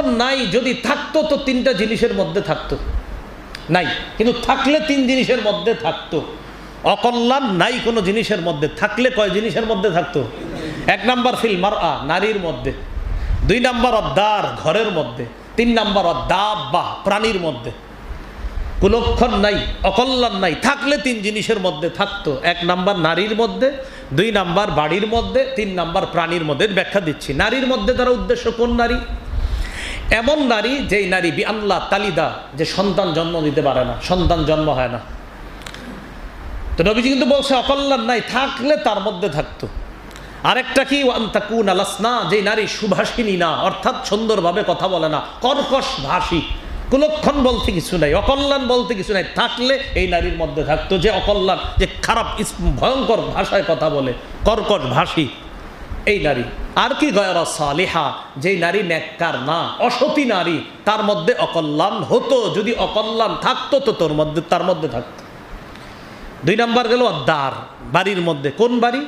কুলক্ষণ নাই, যদি থাকতো তো তিনটা জিনিসের মধ্যে থাকতো। নাই, কিন্তু থাকলে তিন জিনিসের মধ্যে থাকতো। অকল্যাণ নাই কোনো জিনিসের মধ্যে, থাকলে কয় জিনিসের মধ্যে থাকতো? এক নাম্বার ফিল মার আ নারীর মধ্যে। দুই নাম্বার অদ্দার, ঘরের মধ্যে। তিন নাম্বার অদ্দাব বা প্রাণীর মধ্যে। কুলক্ষণ নাই, অকল্যাণ নাই, থাকলে তিন জিনিসের মধ্যে থাকতো। এক নাম্বার নারীর মধ্যে, দুই নাম্বার বাড়ির মধ্যে, তিন নাম্বার প্রাণীর মধ্যে। ব্যাখ্যা দিচ্ছি। নারীর মধ্যে তারা উদ্দেশ্য কোন নারী? এমন নারী যেই নারী বি আল্লাহ তালিদা যে সন্তান জন্ম দিতে পারে না, সন্তান জন্ম হয় না। তো নবীজি কিন্তু বলছে, অকল্যাণ নাই, থাকলে তার মধ্যে থাকতো। আরেকটা কি, ওয়ান্তাকুন আলাসনা যে নারী সুভাষিনী না, অর্থাৎ সুন্দরভাবে কথা বলে না, কর্কশ ভাষী। কুলক্ষণ বলতে কিছু নাই, অকল্যাণ বলতে কিছু নাই, থাকলে এই নারীর মধ্যে থাকতো যে অকল্যাণ, যে খারাপ ভয়ঙ্কর ভাষায় কথা বলে, কর্কশ ভাষী। এই নারী। আর কি গয়রা সালিহা? যেই নারী নেককার না, অসতী নারী, তার মধ্যে অকল্যাণ হতো। যদি অকল্যাণ থাকতো, তো তোর মধ্যে, তার মধ্যে থাকতো। দুই নাম্বার গেল দ্বার বাড়ির মধ্যে। কোন বাড়ি?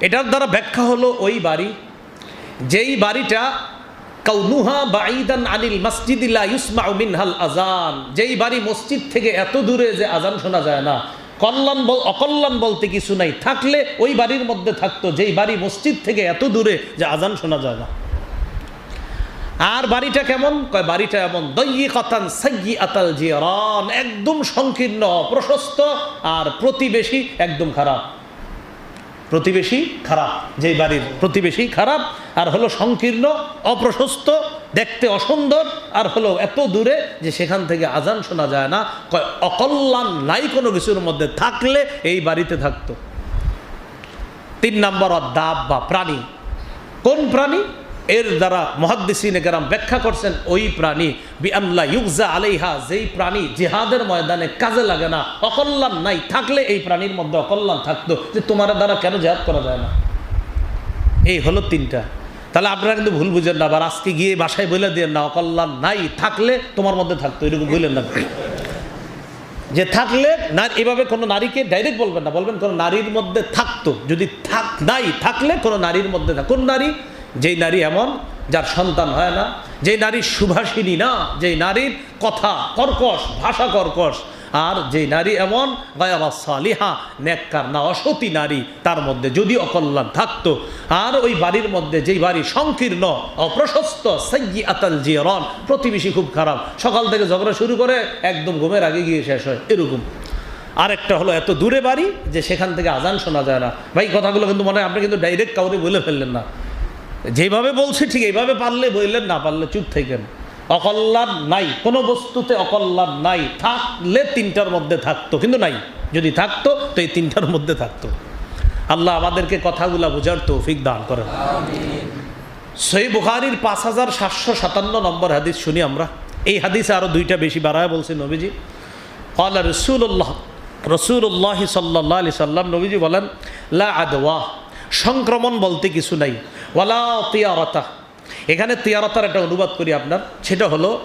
এটার দ্বারা ব্যাখ্যা হলো ওই বাড়ি, যেই বাড়িটা, কাউনুহা বাঈদান আনিল মসজিদিল্লা ইউসমা মিনহাল আজান যেই বাড়ি মসজিদ থেকে এত দূরে যে আজান শোনা যায় না কল্যাণ বল অকল্যাণ বলতে কিছু নাই। থাকলে ওই বাড়ির মধ্যে থাকতো, যেই বাড়ি মসজিদ থেকে এত দূরে যে আজান শোনা যায় না। আর বাড়িটা কেমন? কয়, বাড়িটা এমন দৈ কথান সাইয়ি আতাল জিয়ারান, একদম সংকীর্ণ, প্রশস্ত আর প্রতিবেশী একদম খারাপ। প্রতিবেশী খারাপ, যেই বাড়ির প্রতিবেশী খারাপ, আর হলো সংকীর্ণ, অপ্রশস্ত, দেখতে অসুন্দর, আর হলো এত দূরে যে সেখান থেকে আজান শোনা যায় না। কয়, অকল্যাণ নাই কোনো কিছুর মধ্যে থাকলে এই বাড়িতে থাকতো। তিন নম্বর দাব বা প্রাণী। কোন প্রাণী? এর দ্বারা মহাদ্দিসিন কেরাম ব্যাখ্যা করছেন, ওই প্রাণী বি আল্লাহ ইউকজা আলাইহা, যেই প্রাণী জিহাদের ময়দানে কাজে লাগে না, অকল্যাণ নাই, থাকলে এই প্রাণীর মধ্যে অকল্যাণ থাকতো, যে তোমার দ্বারা কেন জেহাদ করা যায় না? এই হলো তিনটা। তাহলে আপনারা কিন্তু ভুল বুঝেন না, আবার আজকে গিয়ে বাসায় বলে দিয়ে না, অকল্যাণ নাই, থাকলে তোমার মধ্যে থাকতো এরকম বললেন না যে থাকলে না, এভাবে কোনো নারীকে ডাইরেক্ট বলবেন না, বলবেন কোনো নারীর মধ্যে থাকতো, যদি থাক, নাই, থাকলে কোনো নারীর মধ্যে থাক, কোন নারী? যেই নারী এমন, যার সন্তান হয় না, যেই নারী সুভাষিনী না, যেই নারীর কথা কর্কশ, ভাষা কর্কশ, আর যেই নারী এমন, গয়াবা সালিহা, নেককার না, অসতী নারী, তার মধ্যে যদি অকল্যাণ থাকতো, আর ওই বাড়ির মধ্যে যেই বাড়ি সংকীর্ণ, অপ্রশস্ত সাইয়ি আতাল জিয়রন, প্রতিবেশী খুব খারাপ, সকাল থেকে ঝগড়া শুরু করে একদম ঘুমের আগে গিয়ে শেষ হয়, এরকম। আরেকটা হলো এত দূরে বাড়ি যে সেখান থেকে আজান শোনা যায় না। ভাই, কথাগুলো কিন্তু মনে হয় আপনি কিন্তু ডাইরেক্ট কাউরে বলে ফেললেন না। যেভাবে বলছি ঠিক এইভাবে পারলে বললেন, না পারলে চুপ থাকেন। অকল্যাণ নাই, কোনো বস্তুতে অকল্যাণ নাই। থাকলে তিনটার মধ্যে থাকতো, কিন্তু নাই। যদি থাকতো, তো এই তিনটার মধ্যে থাকতো। আল্লাহ আমাদেরকে কথাগুলা বোঝার তৌফিক দান করেন। সই বুখারির পাঁচ হাজার সাতশো সাতান্ন নম্বর হাদিস শুনি আমরা। এই হাদিসে আরও দুইটা বেশি বাড়ায় বলছে নবীজি। কলা রসুল্লাহ রসুল্লাহ সাল্লাহ আলি সাল্লাম নবীজি বলেন, লা আদওয়া, সংক্রমণ বলতে কিছু নাই। ওয়ালা তিয়ারতা। এখানে তিয়ারতার একটা অনুবাদ করি আপনার। সেটা হলো,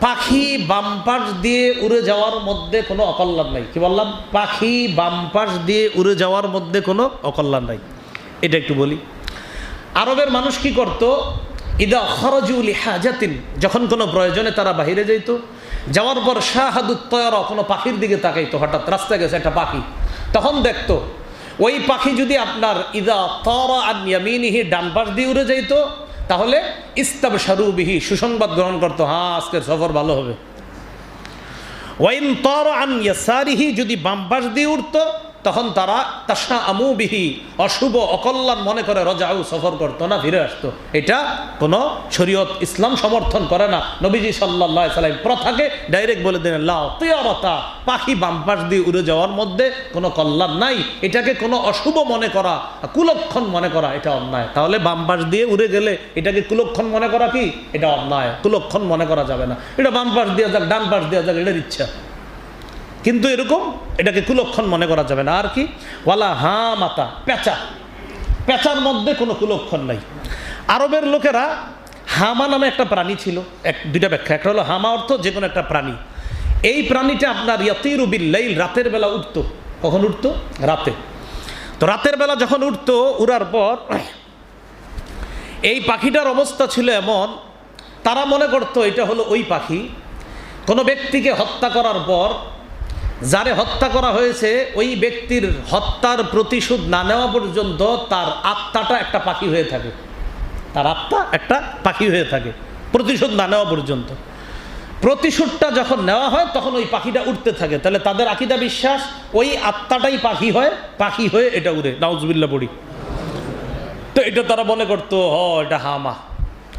পাখি বামপাশ দিয়ে উড়ে যাওয়ার মধ্যে কোনো অকল্যাণ নাই। কি বললাম? পাখি বামপাশ দিয়ে উড়ে যাওয়ার মধ্যে কোনো অকল্যাণ নাই। এটা একটু বলি। আরবের মানুষ কি করত? ইদা খরজুল হাজাতিন যখন কোনো প্রয়োজনে তারা বাহিরে যেত যাওয়ার পর শাহাদুত্তয়র কোনো পাখির দিকে তাকাইতো হঠাৎ। রাস্তায় গেছে একটা পাখি। তখন দেখতো ওই পাখি যদি আপনার ইদা তর আনিয়ামিনিহি ডান পাশ দিয়ে উড়ে যাইতো, তাহলে ইস্তাব সারুবিহি সুসংবাদ গ্রহণ করতো হ্যাঁ আজকের সফর ভালো হবে। ওয়াইন তর আন ইয়াসারিহি যদি বাম পাশ দিয়ে উঠতো তখন তারা তাসা আমুবিহি অশুভ অকল্যাণ মনে করে রজাউ, সফর করতো না, ফিরে আসতো। এটা কোনো শরীয়ত ইসলাম সমর্থন করে না। নবীজি সাল্লাহ প্রথাকে ডাইরেক্ট বলে দেন লাও পাখি বাম পাশ দিয়ে উড়ে যাওয়ার মধ্যে কোনো কল্যাণ নাই। এটাকে কোনো অশুভ মনে করা, কুলক্ষণ মনে করা, এটা অন্যায়। তাহলে বাম পাশ দিয়ে উড়ে গেলে এটাকে কুলক্ষণ মনে করা কি? এটা অন্যায়। কুলক্ষণ মনে করা যাবে না। এটা বাম পাশ দেওয়া যাক, ডান পাশ দেওয়া যাক, এটার ইচ্ছা। কিন্তু এরকম এটাকে কুলক্ষণ মনে করা যাবে না। আর কি? ওয়ালা হা মাতা পেঁচা পেঁচার মধ্যে কোনো কুলক্ষণ নাই। আরবের লোকেরা হামা নামে একটা প্রাণী ছিল, এক, দুইটা ব্যাখ্যা। একটা হলো হামা অর্থ যে কোনো একটা প্রাণী। এই প্রাণীটা আপনার ইয়াতির বিল্লাইল, রাতের বেলা উঠতো। কখন উঠতো? রাতে। তো রাতের বেলা যখন উঠতো, উড়ার পর এই পাখিটার অবস্থা ছিল এমন, তারা মনে করতো এটা হলো ওই পাখি। কোনো ব্যক্তিকে হত্যা করার পর যারে হত্যা করা হয়েছে, ওই ব্যক্তির হত্যার প্রতিশোধ না নেওয়া পর্যন্ত তার আত্মাটা একটা পাখি হয়ে থাকে। তার আত্মা একটা পাখি হয়ে থাকে, প্রতিশোধ না নেওয়া পর্যন্ত। প্রতিশোধটা যখন নেওয়া হয়, তখন ওই পাখিটা উঠতে থাকে। তাহলে তাদের আকিদা বিশ্বাস, ওই আত্মাটাই পাখি হয়, পাখি হয়ে এটা উড়ে। নাউজবিল্লা পড়ি। তো এটা তারা মনে করতো, হ, এটা হামা।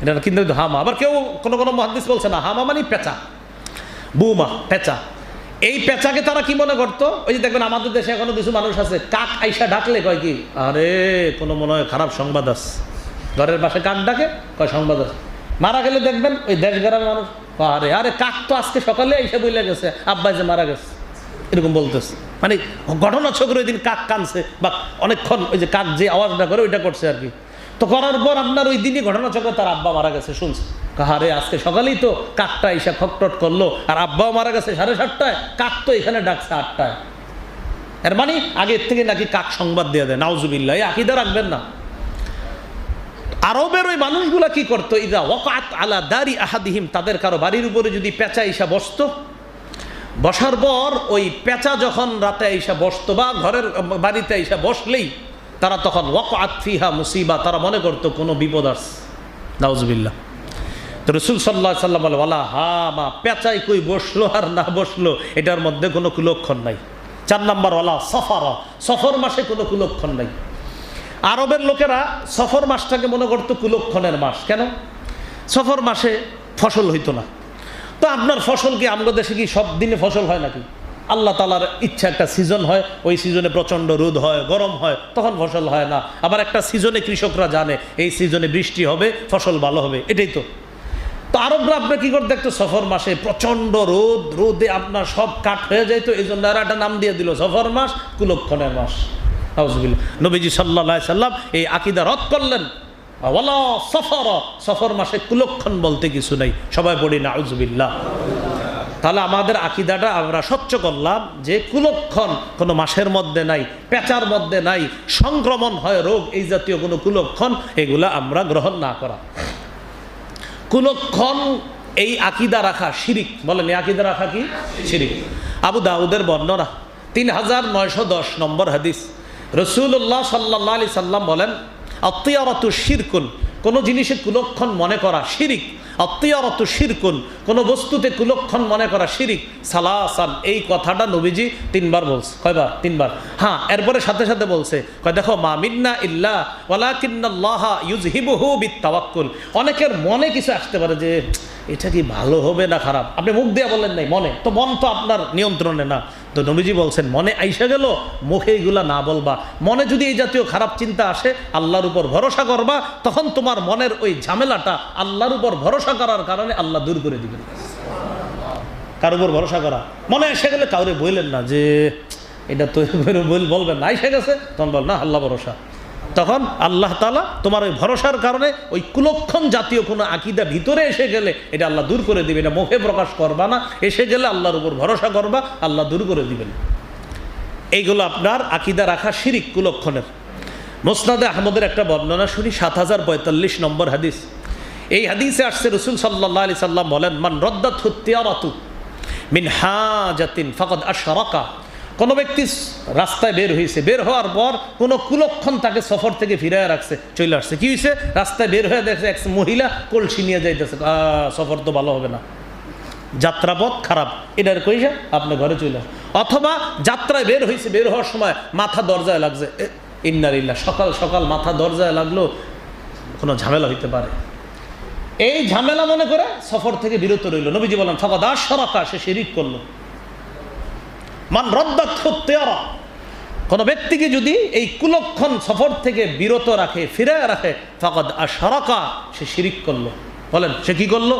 এটা কিন্তু হামা। আবার কেউ কোনো কোনো মহাদিস বলছে না, হামা মানে পেঁচা। বুমা, পেঁচা। এই পেঁচাকে তারা কি মনে করতো? ওই যে দেখবেন আমাদের দেশে এখনও কিছু মানুষ আছে, কাক আইসা ডাকলে কয় কি, আরে, কোনো মনে হয় খারাপ সংবাদ আছে। ঘরের পাশে কাক ডাকে, কয়, সংবাদ আছে। মারা গেলে দেখবেন ওই দেশ গ্রামের মানুষ, আরে আরে, কাক তো আজকে সকালে এসে বইলে গেছে, আব্বাই যে মারা গেছে। এরকম বলতেছে। মানে ঘটনা ছকের ওই দিন কাক কানছে বা অনেকক্ষণ ওই যে কাক যে আওয়াজটা করে ওইটা করছে আর কি। তো করার পর আপনার ওই দিনই ঘটনা চক্রে তার আব্বা মারা গেছে শুনছে কাহারে, আজকে সকালেই তো কাকটা এসে খটটট করল, আর আব্বাও মারা গেছে সাড়ে সাতটায়, কাক তো এখানে ডাকছে আটটায়। এর মানে আগের থেকে নাকি কাক সংবাদ দিয়ে দেয়, নাউজুবিল্লাহ, এই আকিদা রাখবেন না। আরবের ওই মানুষগুলা কি করতো? ইদা ওয়াকাত আলা দারি আহাদিহিম, তাদের কারও বাড়ির উপরে যদি পেঁচা ইসা বসতো, বসার পর ওই পেঁচা যখন রাতে এসে বসতো বা ঘরের বাড়িতে এসে বসলেই, তারা তখন ওয়াকাত ফিহা মুসিবা, তারা মনে করতো কোনো বিপদ আস নাউজবিল্লা রসুল সাল্লাহ সাল্লাম বলে হা মা, পেঁচাই কই বসল আর না বসল? এটার মধ্যে কোনো কুলক্ষণ নাই। চার নাম্বার ওলা সফারা সফর মাসে কোনো কুলক্ষণ নাই। আরবের লোকেরা সফর মাসটাকে মনে করতো কুলক্ষণের মাস। কেন? সফর মাসে ফসল হইতো না। তো আপনার ফসল কি আমরা দেশে কি সব দিনে ফসল হয় নাকি? আল্লাহ তালার ইচ্ছা একটা সিজন হয়, ওই সিজনে প্রচণ্ড রোদ হয়, গরম হয়, তখন ফসল হয় না। আবার একটা সিজনে কৃষকরা জানে, এই সিজনে বৃষ্টি হবে, ফসল ভালো হবে, এটাই তো। তো আরবরা আপনি কি করে দেখতো? সফর মাসে প্রচণ্ড রোদ, রোদে আপনার সব কাঠ হয়ে যায় তো এই জন্য আর একটা নাম দিয়ে দিল, সফর মাস, কুলক্ষণের মাস। নবীজি সাল্লাহ সাল্লাম এই আকিদা রদ করলেন। সফর সফর মাসে কুলক্ষণ বলতে কিছু নাই, সবাই পড়ি না আউজবিল্লাহ তাহলে আমাদের আকিদাটা আমরা স্বচ্ছ করলাম যে কুলক্ষণ কোনো মাসের মধ্যে নাই, পেঁচার মধ্যে নাই, সংক্রমণ হয় রোগ, এই জাতীয় কোনো কুলক্ষণ, এগুলা আমরা গ্রহণ না করা। কুলক্ষণ এই আকিদা রাখা শিরিক। বলেন, এই আকিদা রাখা কি? শিরিক। আবু দাউদের বর্ণনা, তিন হাজার নয়শো দশ নম্বর হাদিস। রসুল্লাহ সাল্লাহ আলি সাল্লাম বলেন অত্যারত শিরকুন, কোনো জিনিসের কুলক্ষণ মনে করা শিরিক। অত্যারত শিরকুন, কোনো বস্তুতে কুলক্ষণ মনে করা শিরিক, সালাসান, এই কথাটা নবীজি তিনবার বলছে। কয়বার? তিনবার। হ্যাঁ এরপরে সাথে সাথে বলছে, কয় দেখো, মা মিন্না ইল্লা ওয়ালাকিন্নাল্লাহ ইউজহিবুহু বিত্তাওয়াক্কুল। অনেকের মনে কিছু আসতে পারে যে, এটা কি ভালো হবে না খারাপ? আপনি মুখ দিয়ে বলেন নাই, মনে। তো মন তো আপনার নিয়ন্ত্রণে না। তো নবীজি বলছেন, মনে আইসা গেল, মুখে এইগুলা না বলবা। মনে যদি এই জাতীয় খারাপ চিন্তা আসে, আল্লাহর উপর ভরসা করবা, তখন তোমার মনের ওই ঝামেলাটা আল্লাহর উপর ভরসা করার কারণে আল্লাহ দূর করে দিবেন। কার উপর ভরসা করা। মনে এসে গেলে কাউরে বললেন না যে, এটা তো বলবেন না। এসে গেছে, তখন বল, না, আল্লাহ ভরসা। তখন আল্লাহ তালা তোমার ওই ভরসার কারণে ওই কুলক্ষণ জাতীয় কোনো আকিদা ভিতরে এসে গেলে এটা আল্লাহ দূর করে দিবে, এটা মুখে প্রকাশ করবা না, এসে গেলে আল্লাহর উপর ভরসা করবা, আল্লাহ দূর করে দিবেন। এইগুলো আপনার আকিদা রাখা শিরিক কুলক্ষণের। মোসনাদে আহমদের একটা বর্ণনা শুনি, সাত হাজার পঁয়তাল্লিশ নম্বর হাদিস। এই হাদিসে আসছে রসুল সাল্লাহ আলি সাল্লাম বলেন, মান রদ্দাত হত্যারাতু মিন হাজাতিন ফকদ আশরাকা কোনো ব্যক্তি রাস্তায় বের হয়েছে বের হওয়ার পর কোনো কুলক্ষণ তাকে সফর থেকে ফিরায় রাখছে চলে আসছে। কি হয়েছে রাস্তায় বের হয়ে দেখছে এক মহিলা কলসি নিয়ে যাইতেছে সফর তো ভালো হবে না। যাত্রাপথ খারাপ। এটার কইসা? আপনি ঘরে চলে আসেন। অথবা যাত্রায় বের হয়েছে বের হওয়ার সময় মাথা দরজায় লাগছে ইন্নারিল্লা সকাল সকাল মাথা দরজায় লাগল, কোনো ঝামেলা হইতে পারে। এই ঝামেলা মনে করে সফর থেকে বিরত রইল। নবীজি বলেন, ফকাদ সরাকা সে শিরিক করল। মান রদ্দাক্ষরা কোনো ব্যক্তিকে যদি এই কুলক্ষণ সফর থেকে বিরত রাখে ফিরে রাখে, ফকদ আশরাকা, সে শিরিক করল। বলেন, সে কি করল?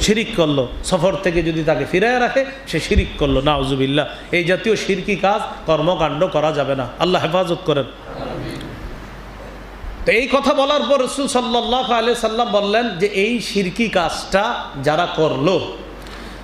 শিরিক করল। সফর থেকে যদি তাকে ফিরে রাখে, সে শিরিক করল। নাউজুবিল্লাহ, এই জাতীয় শিরকি কাজ কর্মকাণ্ড করা যাবে না। আল্লাহ হেফাজত করেন। তো এই কথা বলার পর রসুল সাল্লাহ আলি সাল্লাম বললেন যে, এই শিরকি কাজটা যারা করল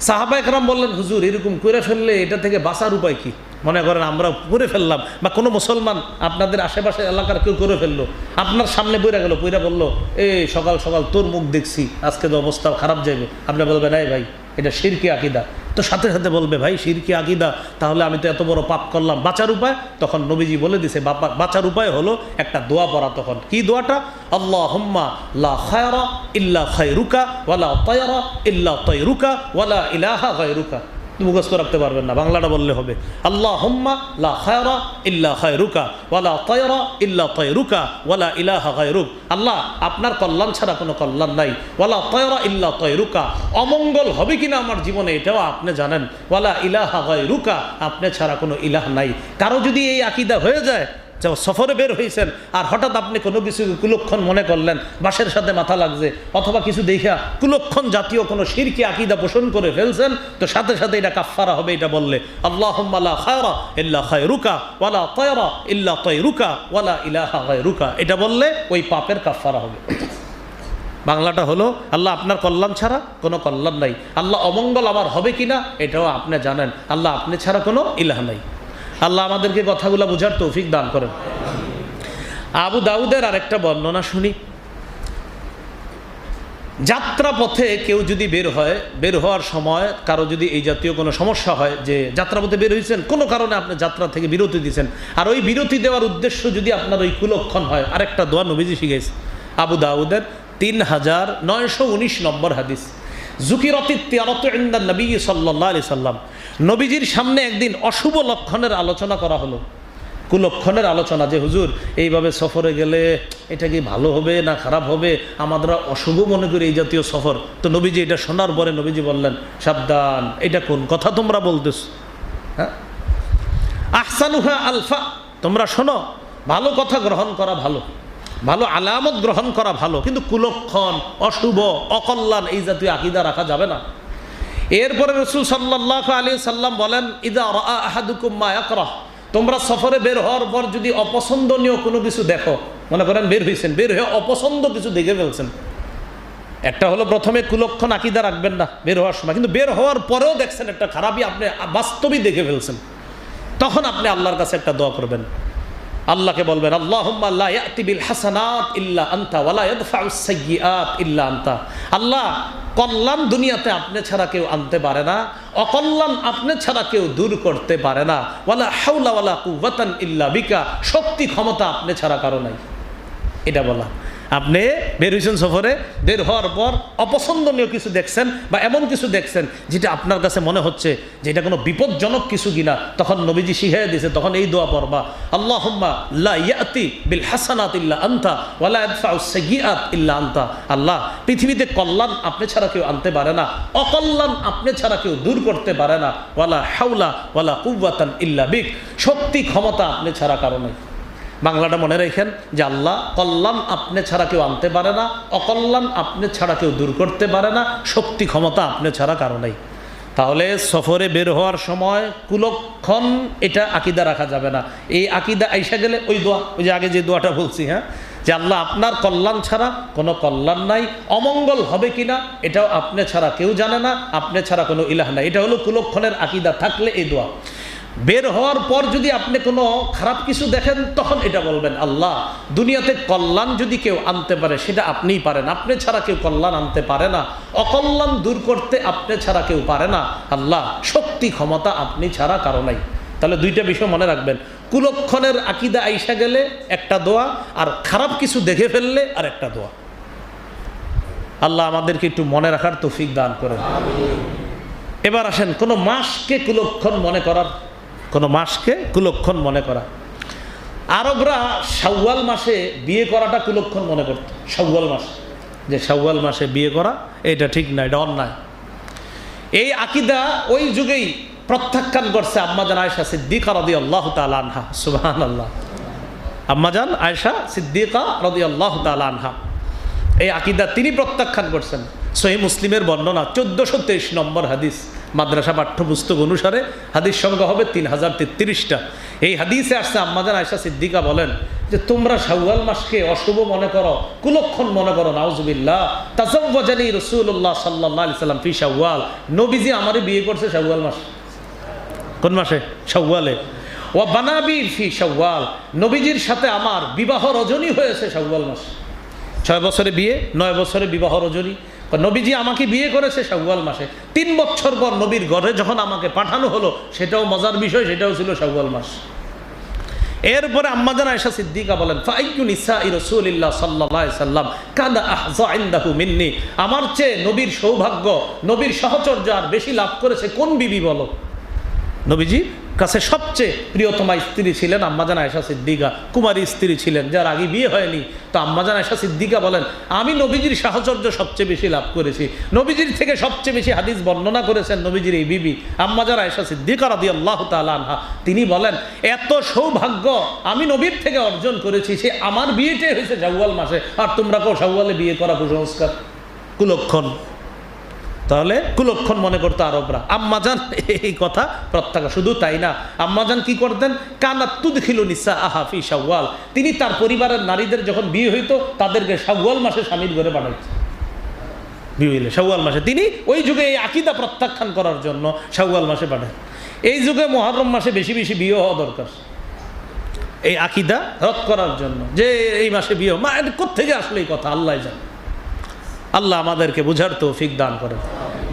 সাহাবা একরাম বললেন, হুজুর, এরকম করে ফেললে এটা থেকে বাঁচার উপায় কি? মনে করেন, আমরা করে ফেললাম। বা কোনো মুসলমান আপনাদের আশেপাশে এলাকার কেউ করে ফেলল। আপনার সামনে বইরা গেল বইরা বলল, এই সকাল সকাল তোর মুখ দেখছি, আজকে তো অবস্থা খারাপ যাবে আপনি বলবেন, এই ভাই, এটা শিরকি আকিদা। তো সাথে সাথে বলবে, ভাই শিরকি আকিদা, তাহলে আমি তো এত বড় পাপ করলাম। বাঁচার উপায়? তখন নবীজি বলে দিছে বাঁচার উপায় হলো একটা দোয়া পড়া তখন। কি দোয়াটা? আল্লাহ হম্মা লা খায়রা ইল্লা খায়রুকা ওয়ালা তয়রা ইল্লা তয়রুকা ওয়ালা ইলাহা গায়রুকা। মুখস্থ রাখতে পারবেন না, বাংলাটা বললে হবে আল্লাহ হোম্মা লা খায়রা ইল্লা খায়রুকা ওয়ালা তয়রা ইল্লা তয়রুকা ওয়ালা ইলাহা গায়রুক। আল্লাহ, আপনার কল্যাণ ছাড়া কোনো কল্যাণ নাই। ওয়ালা তয়রা ইল্লা তয়রুকা, অমঙ্গল হবে কিনা আমার জীবনে এটাও আপনি জানেন। ওয়ালা ইলাহা গায়রুকা, আপনি ছাড়া কোনো ইলাহ নাই। কারও যদি এই আকিদা হয়ে যায় যে সফরে বের হয়েছেন আর হঠাৎ আপনি কোনো কিছু কুলক্ষণ মনে করলেন বাসের সাথে মাথা লাগছে, অথবা কিছু দেখা কুলক্ষণ জাতীয় কোনো শিরকি আকিদা পোষণ করে ফেলছেন, তো সাথে সাথে এটা কাফফারা হবে এটা বললে আল্লাহ খায়রা ইল্লা খায়রুকা ওয়ালা তয়রা ইল্লা তয়রুকা ওয়ালা ইলাহা রুকা এটা বললে ওই পাপের কাফফারা হবে। বাংলাটা হলো, আল্লাহ আপনার কল্যাণ ছাড়া কোনো কল্যাণ নাই। আল্লাহ অমঙ্গল আমার হবে কিনা, এটাও আপনি জানেন। আল্লাহ আপনি ছাড়া কোনো ইলাহ নাই। আল্লাহ আমাদেরকে কথাগুলো বোঝার তৌফিক দান করেন। আবু দাউদের আরেকটা বর্ণনা শুনি। যাত্রা পথে কেউ যদি বের হয়, বের হওয়ার সময় কারও যদি এই জাতীয় কোনো সমস্যা হয় যে যাত্রাপথে বের হয়েছেন, কোনো কারণে আপনি যাত্রা থেকে বিরতি দিয়েছেন। আর ওই বিরতি দেওয়ার উদ্দেশ্য যদি আপনার ওই কুলক্ষণ হয়, আরেকটা দোয়া নবীজি শিখেছে আবু দাউদের তিন হাজার নয়শো উনিশ নম্বর হাদিস। জুকিরতি তিয়ারত নবী সাল্লাহ আলি সাল্লাম। নবীজির সামনে একদিন অশুভ লক্ষণের আলোচনা করা হলো। কুলক্ষণের আলোচনা যে, হুজুর, এইভাবে সফরে গেলে এটা কি ভালো হবে না খারাপ হবে? আমাদের অশুভ মনে করি এই জাতীয় সফর। তো নবীজি এটা শোনার পরে নবীজি বললেন, সাবধান, এটা কোন কথা তোমরা বলতেছ? হ্যাঁ? আহসানুহা আলফা, তোমরা শোনো, ভালো কথা গ্রহণ করা ভালো ভালো আলামত গ্রহণ করা ভালো, কিন্তু কুলক্ষণ, অশুভ, অকল্যাণ এই জাতীয় আকিদা রাখা যাবে না। এরপরে রসুল সাল্লাহ আলী সাল্লাম বলেন, ইদা আহাদুকুম্মা একরাহ তোমরা সফরে বের হওয়ার পর যদি অপছন্দনীয় কোনো কিছু দেখো, মনে করেন বের হয়েছেন বের হয়ে অপছন্দ কিছু দেখে ফেলছেন। একটা হলো প্রথমে কুলক্ষণ আকিদা রাখবেন না, বের হওয়ার সময়। কিন্তু বের হওয়ার পরেও দেখছেন একটা খারাপই আপনি বাস্তবই দেখে ফেলছেন। তখন আপনি আল্লাহর কাছে একটা দোয়া করবেন। আল্লাহকে বলবেন বিল হাসানাত ইল্লা আনতা ওয়ালা ইল্লা আনতা। আল্লাহ কল্যাণ দুনিয়াতে আপনি ছাড়া কেউ আনতে পারে না, অকল্যাণ আপনি ছাড়া কেউ দূর করতে পারে না। ওয়ালা হাউলা ওয়ালা কুওয়াতান ইল্লা বিকা, শক্তি ক্ষমতা আপনি ছাড়া কারও নাই। এটা বলা। আপনি বের হয়েছেন সফরে, বের হওয়ার পর অপছন্দনীয় কিছু দেখছেন বা এমন কিছু দেখছেন যেটা আপনার কাছে মনে হচ্ছে যে এটা কোনো বিপজ্জনক কিছু কিনা, তখন নবীজি শিখাই দিয়েছে, তখন এই দোয়া পড়বা। আল্লাহ ইয়াতি বিল হাসানাত ইল্লা আনতা ওয়ালা ইল্লা আনতা। আল্লাহ, পৃথিবীতে কল্যাণ আপনি ছাড়া কেউ আনতে পারে না, অকল্যাণ আপনি ছাড়া কেউ দূর করতে পারে না। ওয়ালা হাওলা ওয়ালা কুওয়াতান ইল্লা বিক। শক্তি ক্ষমতা আপনি ছাড়া কারণে বাংলাটা মনে রেখেন যে আল্লাহ কল্যাণ আপনি ছাড়া কেউ আনতে পারে না অকল্যাণ আপনি ছাড়া কেউ দূর করতে পারে না, শক্তি ক্ষমতা আপনি ছাড়া কারও নেই। তাহলে সফরে বের হওয়ার সময় কুলক্ষণ এটা আকিদা রাখা যাবে না। এই আকিদা আইসা গেলে ওই দোয়া, ওই যে আগে যে দোয়াটা বলছি হ্যাঁ? যে আল্লাহ আপনার কল্যাণ ছাড়া কোনো কল্যাণ নাই, অমঙ্গল হবে কিনা এটাও আপনি ছাড়া কেউ জানে না, আপনি ছাড়া কোনো ইলাহ নাই। এটা হলো কুলক্ষণের আকিদা, থাকলে এই দোয়া। বের হওয়ার পর যদি আপনি কোনো খারাপ কিছু দেখেন, তখন এটা বলবেন, আল্লাহ, দুনিয়াতে কল্যাণ যদি কেউ আনতে পারে, সেটা আপনিই পারেন। আপনি ছাড়া কেউ কল্যাণ আনতে পারে না। অকল্যাণ দূর করতে আপনি ছাড়া কেউ পারে না। আল্লাহ, শক্তি, ক্ষমতা আপনি ছাড়া কারও নাই। তাহলে দুইটা বিষয় মনে রাখবেন। কুলক্ষণের আকিদা আইসা গেলে একটা দোয়া, আর খারাপ কিছু দেখে ফেললে আর একটা দোয়া। আল্লাহ আমাদেরকে একটু মনে রাখার তৌফিক দান করেন। এবার আসেন, কোনো মাসকে কুলক্ষণ মনে করার কোনো মাসকে কুলক্ষণ মনে করা। আরবরা শাওয়াল মাসে বিয়ে করাটা কুলক্ষণ মনে করত, শাওয়াল মাস। যে শাওয়াল মাসে বিয়ে করা এটা ঠিক না, এটা অন্যায়। এই আকিদা ওই যুগেই প্রত্যাখ্যান করছে আম্মাজান আয়সা সিদ্দিকা রদি আল্লাহ আনহা সুবাহান আল্লাহ আম্মাজান আয়সা সিদ্দিকা রদি আল্লাহ আনহা। এই আকিদা তিনি প্রত্যাখ্যান করছেন। সহি মুসলিমের বর্ণনা চোদ্দোশো তেইশ নম্বর হাদিস। মাদ্রাসা পাঠ্যপুস্তক অনুসারে হাদিস সংখ্যা হবে তিন হাজার তেত্রিশটা। এই হাদিসে আসছে আম্মাদান আয়সা সিদ্দিকা বলেন যে, তোমরা শাওয়াল মাসকে অশুভ মনে করো, কুলক্ষণ মনে করো, নাউজুবিল্লাহ। তাজানি রসুল্লাহ সাল্লাহ আলি সাল্লাম ফি শাওয়াল। নবীজি আমারই বিয়ে করছে শাওয়াল মাস। কোন মাসে? শাওয়ালে। ও বানাবি ফি শাওয়াল। নবীজির সাথে আমার বিবাহ রজনী হয়েছে শাওয়াল মাস। ছয় বছরে বিয়ে, নয় বছরে বিবাহ রজনী। নবীজি আমাকে বিয়ে করেছে শাওয়াল মাসে। তিন বছর পর নবীর ঘরে যখন আমাকে পাঠানো হলো, সেটাও মজার বিষয়, সেটাও ছিল শাওয়াল মাস। এরপরে আম্মাজান আয়েশা সিদ্দিকা বলেন ফাইয়ু নিসা রাসূলিল্লাহ আলাইহি সাল্লাম কাদা আহজা মিন্নি। আমার চেয়ে নবীর সৌভাগ্য, নবীর সাহচর্য আর বেশি লাভ করেছে কোন বিবি বলো? নবীজি কাছে সবচেয়ে প্রিয়তমা স্ত্রী ছিলেন আম্মাজান আয়েশা সিদ্দিকা। কুমারী স্ত্রী ছিলেন, যার আগে বিয়ে হয়নি। তো আম্মাজান আয়েশা সিদ্দিকা বলেন, আমি নবীজির সাহচর্য সবচেয়ে বেশি লাভ করেছি। নবীজির থেকে সবচেয়ে বেশি হাদিস বর্ণনা করেছেন নবীজির এই বিবি আম্মাজান আয়েশা সিদ্দিকা রাদি আল্লাহ আনহা। তিনি বলেন, এত সৌভাগ্য আমি নবীর থেকে অর্জন করেছি, সে আমার বিয়েটাই হয়েছে শাওয়াল মাসে। আর তোমরা কেউ শাওয়ালে বিয়ে করা কুসংস্কার। কুলক্ষণ। তাহলে কুলক্ষণ মনে করতো আরবরা। আম্মাজান এই কথা প্রত্যাখ্যান। শুধু তাই না আম্মাজান কি করতেন? কানাত্তুদ খিল নিসা আহাফি শাওয়াল। তিনি তার পরিবারের নারীদের যখন বিয়ে হইতো, তাদেরকে শাওয়াল মাসে স্বামীর ঘরে পাঠাইতেন বিয়ে হইলে মাসে। তিনি ওই যুগে এই আকিদা প্রত্যাখ্যান করার জন্য শাওয়াল মাসে পাঠান এই যুগে মহরম মাসে বেশি বেশি বিয়ে হওয়া দরকার। এই আকিদা রদ করার জন্য। যে এই মাসে বিয়ে মা কোথেকে আসলে এই কথা? আল্লাহ জানে। আল্লাহ আমাদেরকে বুঝার তৌফিক দান করেন।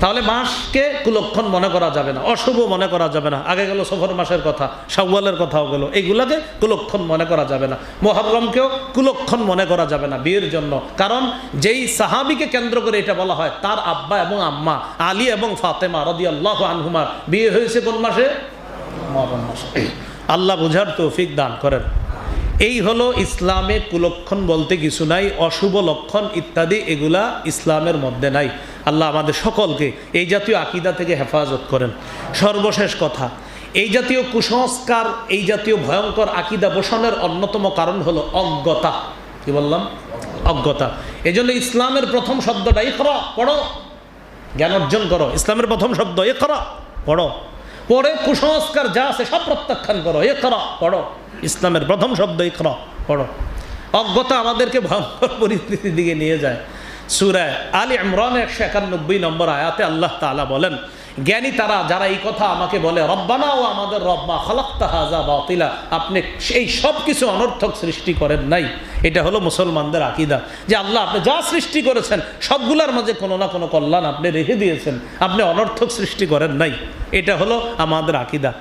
তাহলে মাসকে কুলক্ষণ মনে করা যাবে না, অশুভ মনে করা যাবে না। আগে গেল সফর মাসের কথা সাওয়ালের কথাও গেল এইগুলাকে কুলক্ষণ মনে করা যাবে না। মোহরমকেও কুলক্ষণ মনে করা যাবে না বিয়ের জন্য। কারণ যেই সাহাবিকে কেন্দ্র করে এটা বলা হয়, তার আব্বা এবং আম্মা, আলী এবং ফাতেমা রদি আল্লাহ আনহুমার বিয়ে হয়েছে কোন মাসে? মহরম মাসে। আল্লাহ বুঝার তৌফিক দান করেন। এই হলো ইসলামে কুলক্ষণ বলতে কিছু নাই, অশুভ লক্ষণ ইত্যাদি, এগুলা ইসলামের মধ্যে নাই। আল্লাহ আমাদের সকলকে এই জাতীয় আকিদা থেকে হেফাজত করেন। সর্বশেষ কথা, এই জাতীয় কুসংস্কার, এই জাতীয় ভয়ঙ্কর আকিদা পোষণের অন্যতম কারণ হলো অজ্ঞতা। কি বললাম? অজ্ঞতা। এই জন্য ইসলামের প্রথম শব্দটা ইকরা, পড়ো। জ্ঞান অর্জন করো। ইসলামের প্রথম শব্দ এ করা পড়ো। পরে কুসংস্কার যা আছে সব প্রত্যাখ্যান করো। এ করা পড়ো। ইসলামের প্রথম শব্দ ইকরা, পড়ো। অজ্ঞতা আমাদেরকে ভয়ঙ্কর পরিস্থিতির দিকে নিয়ে যায়। সুরায় আলী ইমরান একশো একানব্বই নম্বর আয়াতে আল্লাহ তাআলা বলেন, জ্ঞানী তারা যারা এই কথা আমাকে বলে, রব্বানা ও আমাদের রব্বা খলাক্তা হাজা বাতিলা আপনি এই সব কিছু অনর্থক সৃষ্টি করেন নাই। এটা হলো মুসলমানদের আকিদা। যে আল্লাহ আপনি যা সৃষ্টি করেছেন, সবগুলোর মাঝে কোনো না কোনো কল্যাণ আপনি রেখে দিয়েছেন। আপনি অনর্থক সৃষ্টি করেন নাই। এটা হলো আমাদের আকিদা।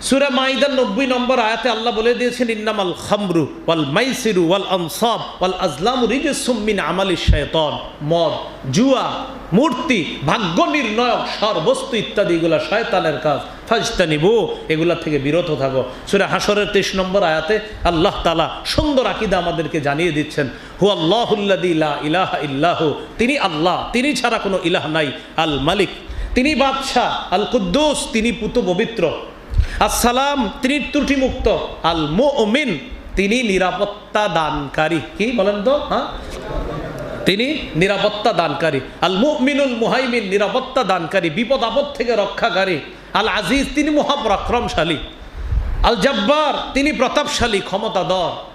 সুরা মাইদার নব্বই নম্বর আয়াতে আল্লাহ বলে দিয়েছেন, ইন্নামাল খামরু ওয়াল মাইসিরু ওয়াল আনসাব ওয়াল আজলাম আমালি শয়তন। মদ, জুয়া, মূর্তি, ভাগ্য নির্ণয়ক সর বস্তু ইত্যাদি এগুলা শয়তানের কাজ। ফাজতানিবু, এগুলা থেকে বিরত থাকো। সুরা হাসরের তেইশ নম্বর আয়াতে আল্লাহ তালা সুন্দর আকিদা আমাদেরকে জানিয়ে দিচ্ছেন হু আল্লাহুল্লাদি লা ইলাহা ইল্লাহু। তিনি আল্লাহ, তিনি ছাড়া কোনো ইলাহ নাই। আল মালিক, তিনি বাদশাহ। আল কুদ্দুস, তিনি পুত পবিত্র। আসসালাম, তিনি ত্রুটিমুক্ত। আল মোমিন তিনি নিরাপত্তা দানকারী। কি বলেন তো? হ্যাঁ? তিনি নিরাপত্তা দানকারী। আল মুমিনুল মুহাইমিন, নিরাপত্তা দানকারী, বিপদ আপদ থেকে রক্ষাকারী। আল আজিজ তিনি মহাপরাক্রমশালী আল জব্বার তিনি প্রতাপশালী, ক্ষমতাধর।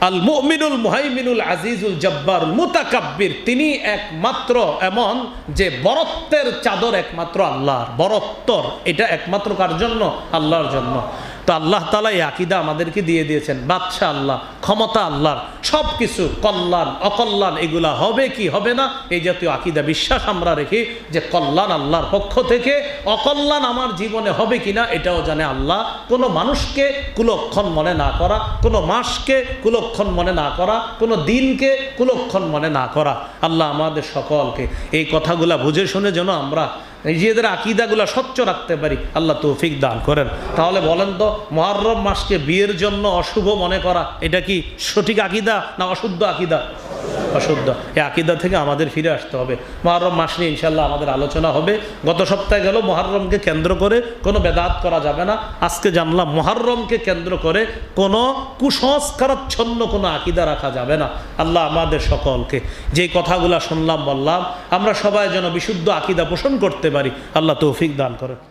আল মুমিনুল মুহাইমিনুল আজিজুল জব্বার মুতাকাব্বির। তিনি একমাত্র এমন যে বরত্বের চাদর একমাত্র আল্লাহর। বরত্তর এটা একমাত্র কার জন্য? আল্লাহর জন্য। তো আল্লাহ তালা এই আকিদা আমাদেরকে দিয়ে দিয়েছেন। বাদশাহ আল্লাহ, ক্ষমতা আল্লাহর সব কিছু কল্যাণ, অকল্যাণ, এগুলা হবে কি হবে না? এই জাতীয় আকিদা বিশ্বাস আমরা রেখি যে কল্যাণ আল্লাহর পক্ষ থেকে, অকল্যাণ আমার জীবনে হবে কি না এটাও জানে আল্লাহ। কোনো মানুষকে কুলক্ষণ মনে না করা, কোনো মাসকে কুলক্ষণ মনে না করা, কোনো দিনকে কুলক্ষণ মনে না করা। আল্লাহ আমাদের সকলকে এই কথাগুলা বুঝে শুনে যেন আমরা নিজেদের আকিদাগুলো স্বচ্ছ রাখতে পারি, আল্লাহ তৌফিক দান করেন। তাহলে বলেন তো মহারম মাসকে বিয়ের জন্য অশুভ মনে করা, এটা কি সঠিক আকিদা না অশুদ্ধ আকিদা? অশুদ্ধ। এই আকিদা থেকে আমাদের ফিরে আসতে হবে। মহরম মাস নিয়ে ইনশাল্লাহ আমাদের আলোচনা হবে। গত সপ্তাহে গেল মহরমকে কেন্দ্র করে কোনো বেদাত করা যাবে না। আজকে জানলাম মহরমকে কেন্দ্র করে কোনো কুসংস্কারাচ্ছন্ন কোনো আকিদা রাখা যাবে না। আল্লাহ আমাদের সকলকে যে কথাগুলো শুনলাম, বললাম, আমরা সবাই যেন বিশুদ্ধ আকিদা পোষণ করতে পারি। আল্লাহ তৌফিক দান করেন